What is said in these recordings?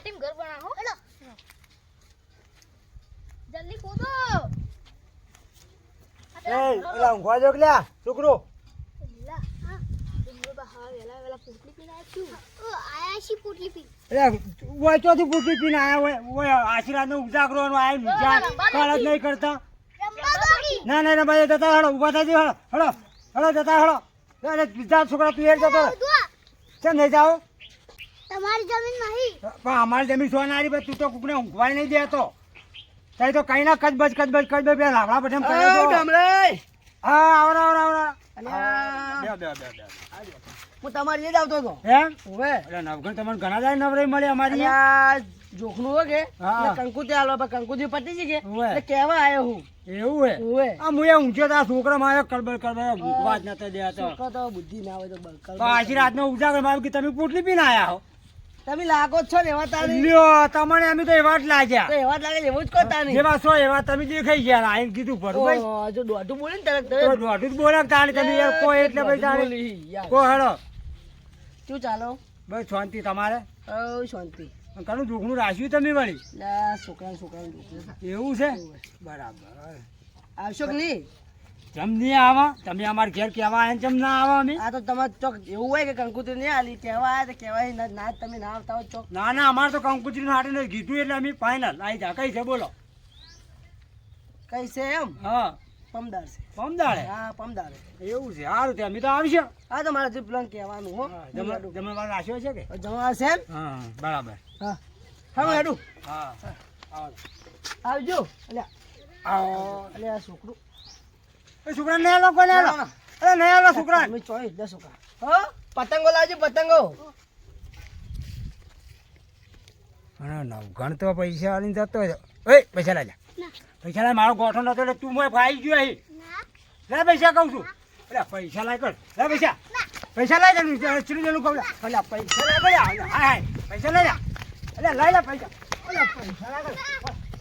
માટીમાં ઘર બનાવો. હેલો. જલ્દી કૂદો આ એ પેલા પેલા ઊંઘવા જો કે લ્યા છોકરો. છોકરા તું જતો નહીં જાઓ? તમારી જમીન નહીં. પણ અમારી જમીન સોનારી ભાઈ તું તો કુકને ઊંઘવાય નહીં દેતો. તઈ તો કઈ ના કચબચ કચબચ કચબચ બે લાવડા પછી કરે તો. ડમરાઈ. હા આવરા આવરા આવરા. બે બે બે બે. હું તમારી એ જ આવતો હતો. એમ હવે એટલે નવઘણ તમને ઘણા જાય નવરાઈ મળી અમારી જોખનું હો કે? કંકુ ત્યાં આલો પણ પતી છે કે. એટલે કહેવા આવ્યો હું. એવું હે? ઉવે. આ મુએ ઊંચો તા છોકરા માયો કડબડ કડબડ ઊંઘવા જ નતો દેતો. છોકરો તો બુદ્ધિ ના હોય તો બળકળ તો આજી રાત નો ઉજાગર મારું કે તમે પોટલી પીને આયા હો? તમે લાગો જ છો ને એવા તારી લ્યો તમને અમે તો એવા જ લાગ્યા. તો એવા જ લાગે એવું જ કરતા નહીં જેવા છો એવા તમે દેખાઈ ગયા આઈને કીધું ભરું ભાઈ જો દોઢું બોલે ને તરત તો દોઢું જ બોલે તાણી તમે યાર કોઈ એટલે ભાઈ તાણી. કો હેડો. શું ચાલો? બસ શાંતિ તમારે? ઓ શાંતિ. ઘણું દુઃખનું રાખ્યું તમે વળી. ના છોકરા છોકરા એવું છે? બરાબર આવશો કે નહીં? જમ નહીં આવા? તમે અમારા ઘેર કહેવા ને જમ ના આવા અમે? આ તો તમારે ચોક એવું હોય કે કંકુતરી નહીં આલી કહેવા આવ્યા તો કહેવાય ના તમે ના આવતા હો ચોક. ના ના અમારે તો કંકુત્રી નું હાટે કીધું એટલે અમે ફાઇનલ આવી જા કઈ છે બોલો. કઈ છે એમ? હા. પમદાર છે. પમદાળે હા પમદાર. એવું છે સારું તે અમે તો આવશે. હા તો મારે જે પ્લાન કહેવાનું હો. જમણવાર રાખ્યો છે કે? જમા છે હા બરાબર. હા. હા હેડું. હા આવો. આવજો. અલ્યા. અલ્યા છોકરું. એ છોકરા ને આલો કોને આલો અરે નહીં આલો છોકરા તમે ચોઈસ દે છોકરા. હા? પતંગો લાવજો પતંગો. અને નવગણ તો પૈસા આલીને જતો ઓય પૈસા લાજા પૈસા લાય મારો ગોઠો નતો એટલે તું મોય ફાઈ ગયો અહીં લે પૈસા કહું છું. એટલે પૈસા લાય કર. લે પૈસા. પૈસા લાય કર ચીડી દેલું કહું એટલે પૈસા લાય ગયા હાય હાય પૈસા લઈ જા. એટલે લઈ લે પૈસા. પૈસા લાય કર.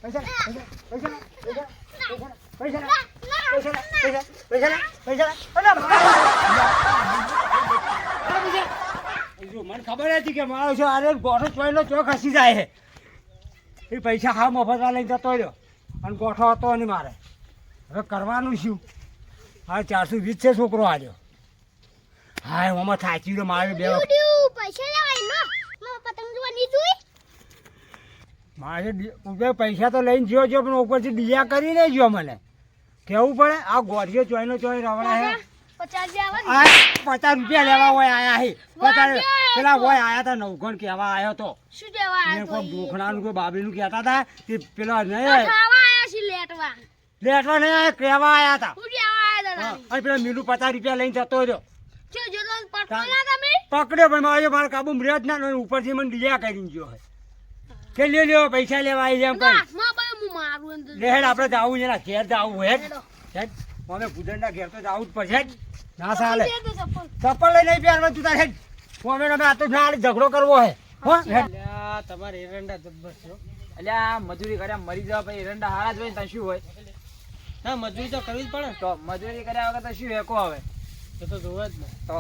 પૈસા પૈસા પૈસા પૈસા લાય, પૈસા પૈસા પૈસા પૈસા પૈસા લાય. એટલે જો મને ખબર હતી કે મારો છો આરે ગોઠો ચોયલો ચો ખસી જાય છે એ પૈસા હા મફતમાં લઈને જતો રહ્યો અને ગોઠો હતો નહીં મારે હવે કરવાનું શું હા ચારસો વીસ છે છોકરો આજો હા એમાં થાચી રહ્યો મારે બે મારે પૈસા તો લઈને જ્યો જો પણ ઉપરથી ડીયા કરીને જ્યો મને કેવું પડે? આ ગોઠિયો ચોયનો ચોય રવડા હે. પચાસ ને. રૂપિયા લેવા હોય આયા હે. પચાસ પેલા હોય આયા તા નવઘણ કેવા આવ્યો તો. શું કેવા ને આવ્યો તો? ડોખણાનું કોઈ બાબરીનું કહેતા હતા કે પેલા નહીં ખાવા આયા છે લેટવા. લેટવા નહીં આયા કેવા શું આયા તા હા, અને પેલા મીલું પચાસ રૂપિયા લઈને જતો રહ્યો. તો. ના પકડ્યો પણ મારે મારા કાબુ મર્યાદ ના ઉપરથી મને ડીયા કરીને દીધો કે લે લ્યો પૈસા લેવા આવી જાય ના કરી હું મારું અંદર લે આપણે જાવું છે ના ઘેર જાવું હેડ. હેડો. અમે ભૂદનના ઘેર તો જાવું જ પડશે ના દે ચપ્પલ. લઈ નહીં પહેરવા તું તારે હેડ. હું અમે આ તો ના ઝઘડો કરવો હે. હો તમારે એરંડા જબ્બર છો હો. અલ્યા મજૂરી કર્યા મરી જવા પછી એરંડા હારા જ હોય ને ત્યાં શું હોય? ના મજૂરી તો કરવી જ પડે. તો મજૂરી કર્યા વગર તો શું હેકો આવે? એ તો જોવે જ ને. તો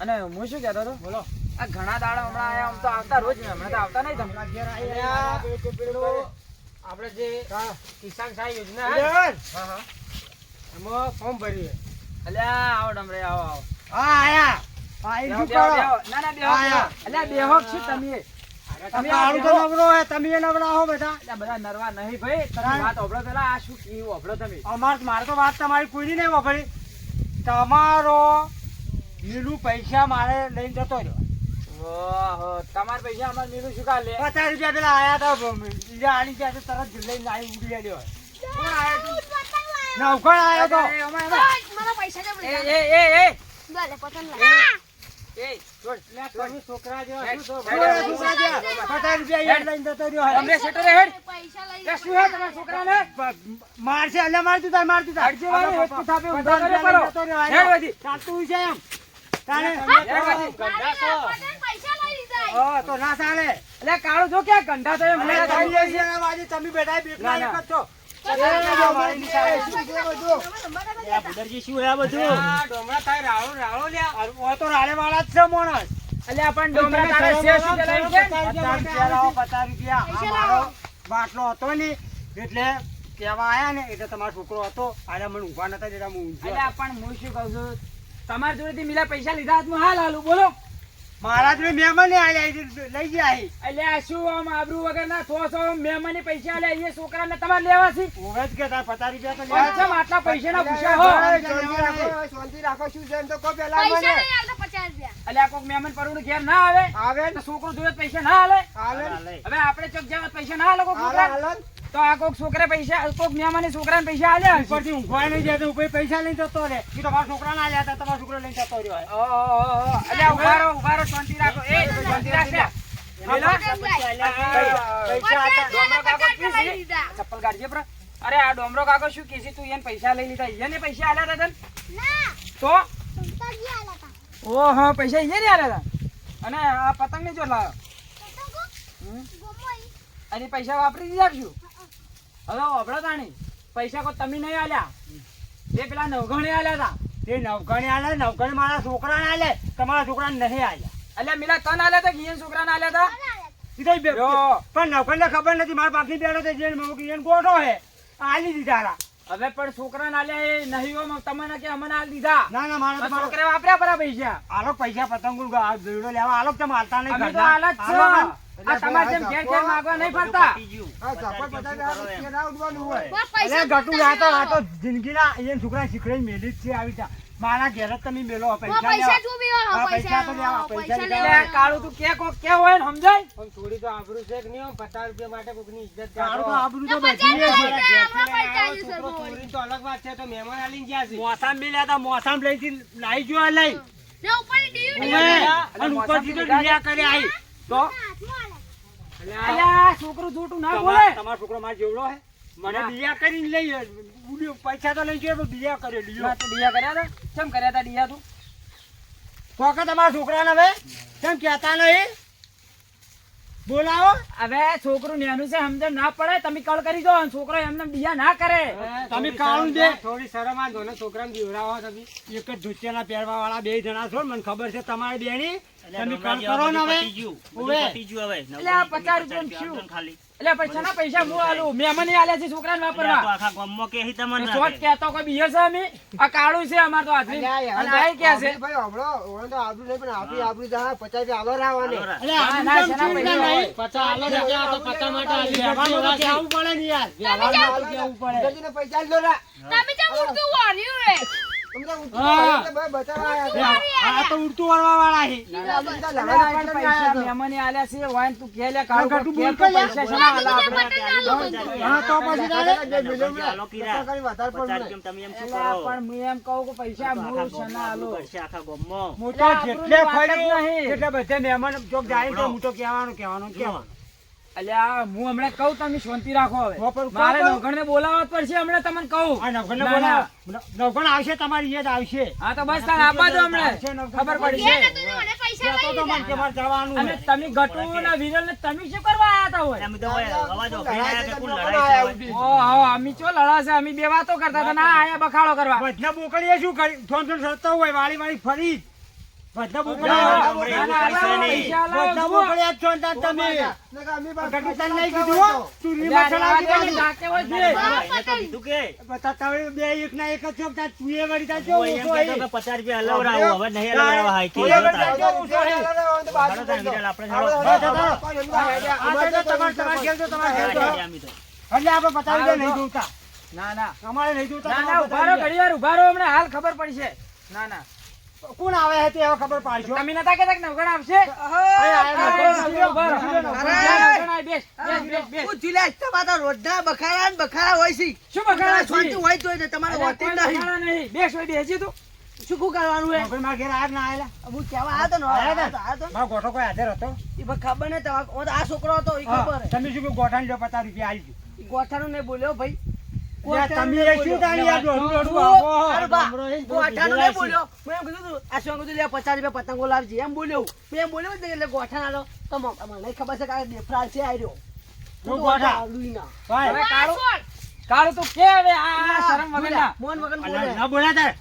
અને હું શું કહેતો હતો? બોલો. આ ઘણા દાડા હમણાં આયા આમ તો આવતા રોજ ને હમણાં તો આવતા નહીં તમે. આપણે જે કિસાન સહાય યોજના હા હા એમાં ફોર્મ ભર્યું અલ્યા આવો ડમરે આવો આવો. હા આયા. તમારી લીલું પૈસા મારે લઈને જતો રહ્યો. તમારા પૈસા અમારે મીરું શું કા લે પચાસ રૂપિયા પેલા આયા હતા બીજા આલી ગયા તરત જ લઈને આવી ઉડી આવ્યો કોણ આયો તું? તો? મને પૈસા એ બોલ. એ એ એ દો લે પતંગ એ છોડ. લે, છોકરા જેવા શું બોલો, છોકરા જેવા. પચાસ રૂપિયા યાદ લઈને જતો રહ્યો તમને હે. હેડ. પૈસા લઈ શું હે તમારા છોકરાને? મારશે એટલે મારતી તાર મારતું તાર હાડજે વાળી, હવે થાપે તું ઉધાર થાપે લઈને કરો. જતો રહ્યો. હેડ વધી. ચાલતું છે એમ. તારે હેડ વધી. પતંગ પૈસા લઈ લીધા હા, તો ના ચાલે. એટલે કાળો જો ક્યાં ગંઢા થયો? મને તમે જે છે. ને વાજી, તમે બેઠા બેઠા. એક જ છો. બાટલો હતો ને એટલે કેવા આયા ને એટલે તમારો છોકરો હતો. આને મને ઊંઘવા નતા દેતા હું પણ હું શું કહું છું? તમારી જોડેથી મિલા પૈસા લીધા હાથ હાલ હાલું બોલો. મારા ને મહેમાન લઈ ગયા એટલે અલ્યા શું આમ આબરૂ વગર ના સો છો મહેમાનની પૈસા આલ્યા એ છોકરાને તમારે લેવા છે? ઓવે જ કે તારે પચાસ રૂપિયા તો લેવા છે. આટલા પૈસાના ગુસ્સા હો? પૈસા નહીં આલતા પચાસ રૂપિયા. અલ્યા કોક મહેમાન પરુણ ઘેર ના આવે? તો છોકરો જોયે પૈસા ના હાલે? હવે આપણે ચોક જવા પૈસા ના હાલે કોક છોકરા તો આ કોક છોકરા પૈસા કોક મહેમાને છોકરાને પૈસા આલ્યા. ઉપરથી ઊંઘવા નહીં જતો ઉપર પૈસા લઈને જતો રે એ તમારા મારા છોકરા ના આલ્યા હતા તમારો છોકરો લઈને જતો રહ્યો ઓ, ઓ, ઓ, ઓ. અલ્યા ઊભા રહો ઊભા રહો શાંતિ રાખો. એ શાંતિ રાખ. ચપ્પલ કાઢજે પ્રા. અરે આ ડોમરો કાકો શું કે છે? તું એને પૈસા લઈ લીધા. એને પૈસા આલ્યા હતા તને? તો. ઓહો પૈસા એને આલ્યા હતા? અને આ પતંગ ને જો લાવ્યો. અને પૈસા વાપરી દીધા શું? હવે વાપરો તાણી. પૈસા કોઈ તમે નહીં આલ્યા. તે પેલા નવઘણે આલ્યા હતા તે નવગણી આલે નવગણી મારા છોકરાને આલે. તમારા છોકરાને નહીં આલ્યા. એટલે મિલા તન આલ્યા હતા ઈયન છોકરાને આલ્યા હતા પણ નવગણને ખબર નથી મારા બાપની બેઠો છે એને ગોઠો હે. આલી દીધા. હવે પણ છોકરા ના લે નહીં તમને કે અમને આલ દીધા. ના ના મારા છોકરા વાપર્યા પરા પૈસા. આલો પૈસા પતંગ જોડો લેવા આલો તમે હાલતા નહીં અમે તો ઘરના. હાલ જ છો. આ તમારે જેમ ઘેર ઘેર માગવા નહીં ફરતા. પૈસા અરે ગટુ આ તો આ તો જિંદગીના છોકરા શીખડાઈને મેલી જ છે આવી રીતે. મારા ઘેર તમે મેલો પૈસા પૈસા જો હા, પૈસા પૈસા તો લેવા, પૈસા લે કાળુ કાળું તું કે કોક કે હોય ને સમજાય? તારું તો આબરૂ તો ના, બચી પચાસ ગઈ છે. રૂપિયા અલગ વાત છે, વાત છે. મોસામ બી લેતા મોસામ લઈથી લાઈ જો લઈ. લે ઉપર ડીયુ ડીયુ. અને ઉપરથી તો ડીયા કરે આઈ. તો. અલ્યા છોકરો છોકરું ના બોલે. તમારો છોકરો માર જેવડો હે. મને ના. કરીને લઈ ઉડ્યો. પૈસા તો લઈ ગયો પણ ડીયા. કર્યો ના, તો તું કર્યા હતા? કેમ કર્યા હતા ડિયા તું? કોકે તમારા છોકરાને હવે? કેમ કહેતા નહીં? બોલાવો. હવે છોકરું નેનું છે સમજણ ના પડે. તમે કળ કરી દો છોકરો એમને ડિયા ના કરે. તમે કાળું દે થોડી શરમ આ દોને છોકરાને બીવડાવો તમે. એક જ ધોતિયાના પહેરવા વાળા બે જણા છો મને ખબર છે તમારી બેની. તમે કળ કરો ને હવે ઉવે. એટલે પચાસ રૂપિયા શું એટલે પૈસા ના પૈસા હું આલું મહેમાન આલ્યા છે છોકરાને વાપરવા શોર્ટ કહેતો કોઈ બીજો છે અમે આ કાળું છે અમાર તો આદમી અને આ કે છે અરે ના, આ ના, કેમ શેના ચૂંટતા પૈસા નહીં? આલો ને ત્યાં તો પચાસ માટે આલી તો પડે ને યાર. તો પડે. તમે ઉડતું રે. તો ઉડતું છે. એટલે આ પણ ને તું કે લે કાળું આ ગટુ કે બોલ તો કે લે. પૈસા શેના આલા તમે આપણે? બટન ચાલુ કરી દો. હા, તો પછી તારે? એટલે પણ હું એમ કહું કે પૈસા શેના આલું? હું તો જેટલે આપણું વાત જ બધે મહેમાન ચોક જાય તો હું તો કેવાનું કેવાનું કહેવાનું. અલ્યા હું હમણાં કહું તમે શાંતિ રાખો હવે. મારે કહો, કહો. બોલાવવા પડશે હમણાં તમને કહું. આ નવઘણને ના, નવઘણ આવશે તમારી યાદ આવશે. હા તો બસ તારે આપવા દો હમણાં. ખબર પડી છે નતું ને મને પૈસા કહેતો લઈ તો મને લીધા. કે મારે જવાનું. અને છે. તમે ગટુ ના વિરલ ને તમે શું કરવા આયા હતા અમે ચો લડાશે? અમે બે વાતો કરતા હતા. ના આયા બખાડો કરવા. બોકડીએ શું કરી? થોન હોય વાળી વાળી ફરી જ. ભજના બોકડીએ ના, શું? ના, ના, ના, પૈસા લાવો ભજના જુઓ. બોકડીએ જ છો ને તમે ગટુ નહીં કીધું હો? તું એટલે રીમાં આ ચલાવી રેવા દે ને, દેવાની. ડાકે હોય છે. હા, પતંગ. બતા તમે બે એક ના એક છો તાર તું વળી તાર કેવું ઊંચો હે? તારે તું એ વળી તાર કેવું ઊંચો હે? હા, તો તારો. આ તો તમારે તમારે ઘેર જો, તમારે ઘેર જો. એટલે આપણે બતાવી દે નહીં જોતા ના ના અમારે નહીં જોતા ના ના તમારે ઊભા રહો ઘડી વાર ઊભા હમણાં હાલ ખબર પડશે ના ના કોણ આવે છે તે હવે ખબર પાડશો. તમે નતા કેતા કે નવગણ આવશે. રોડના બખાડા ને બખારા હોય છે. શું બખારા છે? હોય તો તમારે હોતી નહીં. બેસ, હોય, બેસી તું. શું શું કરવાનું હે ઘેર આયા ના આયેલા? હું કેવા આવ્યો તો ને? આયા તો, મારો ગોઠો કોઈ હાજર હતો? એ ખબર નહીં તમારે આ છોકરો હતો એ ખબર. તમે શું કહ્યું ગોઠાની લો પચાસ રૂપિયા આવી ઈ ગોઠાનું નહીં બોલ્યો ભાઈ. પતંગો લાવજે. એમ બોલ્યો એમ બોલ્યો ને એટલે ગોઠા ના તો મને ખબર છે કે આ છે આ રહ્યો. હું હું તો ગોઠા. આલું ના. ભાઈ, હવે કાળું? છોડ. કાળું તું કે હવે? આ આ શરમ વગરના. મોહન વગર બોલે. ના બોલા તાર.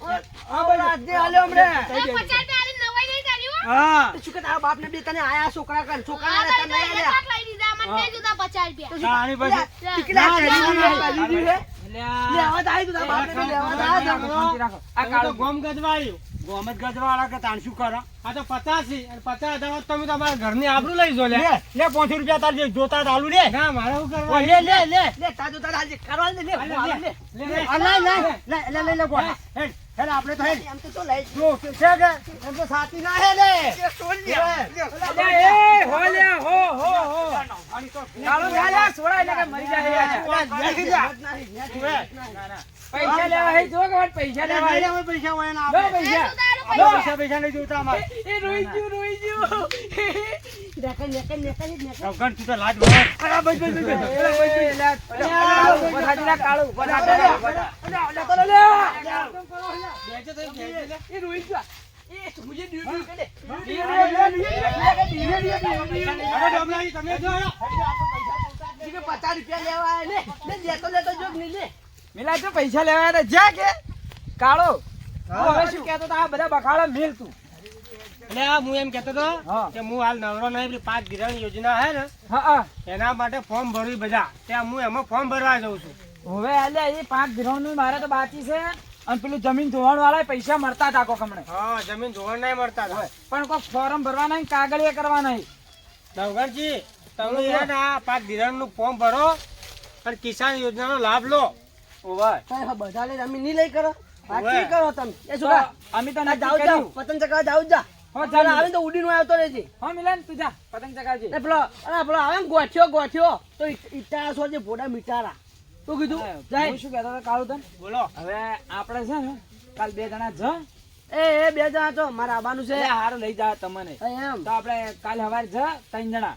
આ બોલો આજને આલ્યો હમણે. એ પચાસ રૂપિયા આલીને નવાઈ નહીં તારી હા. શું કે તારા બાપને બે તને આયા છોકરા કર છોકરા તને લઈ દીધા મને દે રૂપિયા? કરી દીધી. લેવા તો આવી તું બાપને લેવા તો આ જા. શાંતિ રાખો. આ આ કાળો ગોમ ગજવાયું ગોમ જ ગજવાળા કે તાણ શું કરો આ તો પચાસી અને પચાસ હજાર તમે તમારા ઘરની આબરૂ લઈ જો લે લે પાંચસો રૂપિયા તાર જોતા ચાલુ લે ના મારે શું કરવા લે લે લે લે તાજો તારા હાજે કરવા લે લે, લે. લે, લે. લે લે લે લે લે લે ગોળા. હેડ હેડ આપણે તો હેડ એમ તો તો લઈ જો છે કે એમ તો સાથી ના હે લે જે લે. એ, હો લ્યા, હો, હો, હો. કાળો લ્યા, લ્યા, એટલે મરી જાય યાર. પૈસા લેવા હે, જો કે વાત પૈસા લેવા હે. પૈસા હોય ના. પૈસા. પૈસા પૈસા નહીં જોતા અમારે એ રોઈ ગયો રોઈ ગયું. તું તો લાજ. અરે બસ બસ બસ બસ. કાળો, તો. એ રોઈ. એ મુજે ડ્યુ ડ્યુ કરે. અરે તમે જો પચાસ રૂપિયા લેવા આયા લે. લે, લેતો લેતો જોગ નહીં લે. મિલા જો પૈસા લેવા આવ્યા જા કે કાળો? હવે શું કેતો? આ બધા બખાડા મેલ તું. એટલે આ હું એમ કેતો હતો હા. કે હું હાલ નવરો નહીં પેલી પાંચ ધિરાણ યોજના હે ને હા હા. એના માટે ફોર્મ ભરવી બધા. ત્યાં હું એમાં ફોર્મ ભરવા જઉં છું. હવે અલ્યા એ નું મારે તો બાકી છે. અને પેલું જમીન ધોવાણ વાળા પૈસા મળતા હતા કોક હમણે. હા જમીન ધોવાણ નહીં મળતા હતા. પણ કોઈ ફોર્મ ભરવાના નહીં એ કરવાના નહીં. તમે હે ને આ પાંચ ધિરાણનું ફોર્મ ભરો અને કિસાન યોજનાનો લાભ લો. ઓવે. બધા જમીન નહીં લઈ કરો. વાત કરો તમે? એ તો છોકરા અમે તો પતંગ ચગાવવા જા હો. આવે તો ઉડીને આવતો રહેજે. હા મિલન તું જા પતંગ ચગાવજે. પેલો અરે પેલો આવે ને ગોઠ્યો ગોઠ્યો. તો ઈટા સોજે ભોડા મિટારા શું કીધું? જાય. શું કહેતો હતો કાળુ તને બોલો. હવે આપણે છે ને કાલ બે જણા જ એ એ બે જણા તો મારા આબાનું છે. હારું લઈ જા તમને. એમ. તો આપણે કાલ સવારે જ ત્રણ જણા.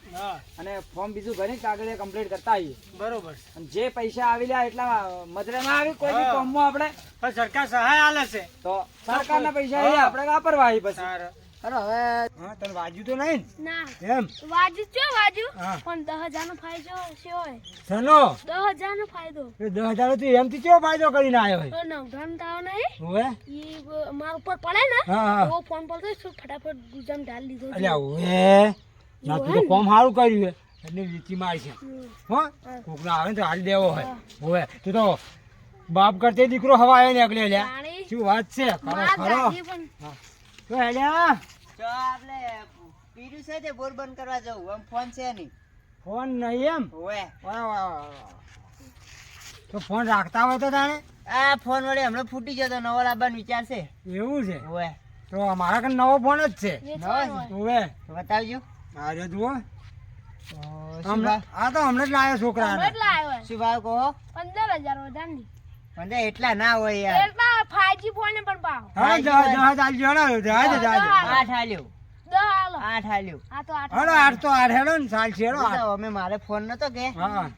અને ફોર્મ બીજું ભરી કાગળ કમ્પ્લીટ કરતા આવીએ. બરોબર. જે પૈસા આવી લ્યા એટલા મજરે ના આવી કોઈ બી હા. ફોર્મમાં આપણે. પણ સરકાર સહાય આલે છે. તો સરકારના પૈસા આપડે આપણે વાપરવા આવી પછી. અરે હવે હા તને વાજ્યું તો નહીં ના? એમ? વાજુ છે વાજુ. પણ 10000 નો ફાયદો છે હોય. સનો 10000 નો ફાયદો. એ દસ હજાર તું એમથી કેવો ફાયદો કરીને આવ્યો હોય? તો નવધાન તાવ નહીં. હવે? ઈ માર ઉપર પડે ને હા હા. તો ફોન પર તો ફટાફટ ગુજામ ઢાલ દીધો. અલ્યા હવે. ના તું તો કોમ સારું કર્યું હે. એટલે વીચી મારી છે. હો? કોકના આવે ને તો હાલ દેવો હોય. હવે. તું તો બાપ કરતે દીકરો હવા આવ્યો ને અગલે લ્યા શું વાત છે? ખરો ખરો. પણ. તો હેડ્યા તો આપણે પીર્યું છે તે બોર બંધ કરવા જવું. આમ ફોન છે નહીં. ફોન નહીં એમ? ઓએ વાહ, વાહ. તો ફોન રાખતા હોય તો તાણે? આ ફોન વડે હમણાં ફૂટી ગયો તો નવો લાવવાનો વિચાર છે. એવું છે? ઓએ તો અમારા કન નવો ફોન જ છે. ઓએ બતાવજો. આ જો જુઓ. હમણાં આ તો હમણાં જ લાવ્યો છોકરા જ શું ભાવ કહો. પંદર હજાર વધારની મને એટલા ના હોય યાર. એટલા ફાઈવજી પણ પાવ હા. જા જા જા આલજો હેડો જહાજ જા આઠ હાલ્યો આઠ હાલ્યો આ તો આઠ. હેડો આઠ તો આઠ હેડો ને સાલ છે અમે મારે ફોન નતો કે. હા.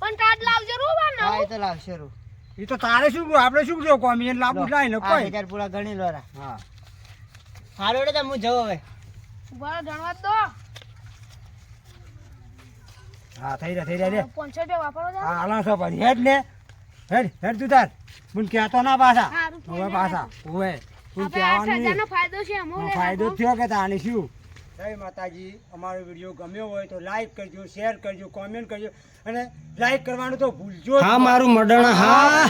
પણ ટાટ લાવજો રૂબા હા એ તો લાવશે રૂ. એ તો તારે શું આપણે શું જો કોમી લાવવું જ લાવીને કોઈ? હજાર પૂરા ગણી લો રા. હા. હાલો રે હું જઉં હવે. ઊભા ગણવા દો. હા થઈ રહ્યા થઈ રહ્યા રે પાંચસો રૂપિયા વાપરો હા હાલો છો પછી હેડ ને. હેડ હેડ તું તાર મને કહેતો ના પાછા. હવે પાછા. હવે તું કહેવાનું ફાયદો છે અમુક ફાયદો થયો કે તાને શું? જય માતાજી. અમારો વીડિયો ગમ્યો હોય તો લાઈક કરજો શેર કરજો કોમેન્ટ કરજો. અને લાઈક કરવાનું તો ભૂલજો જ હા મારું મડણ હા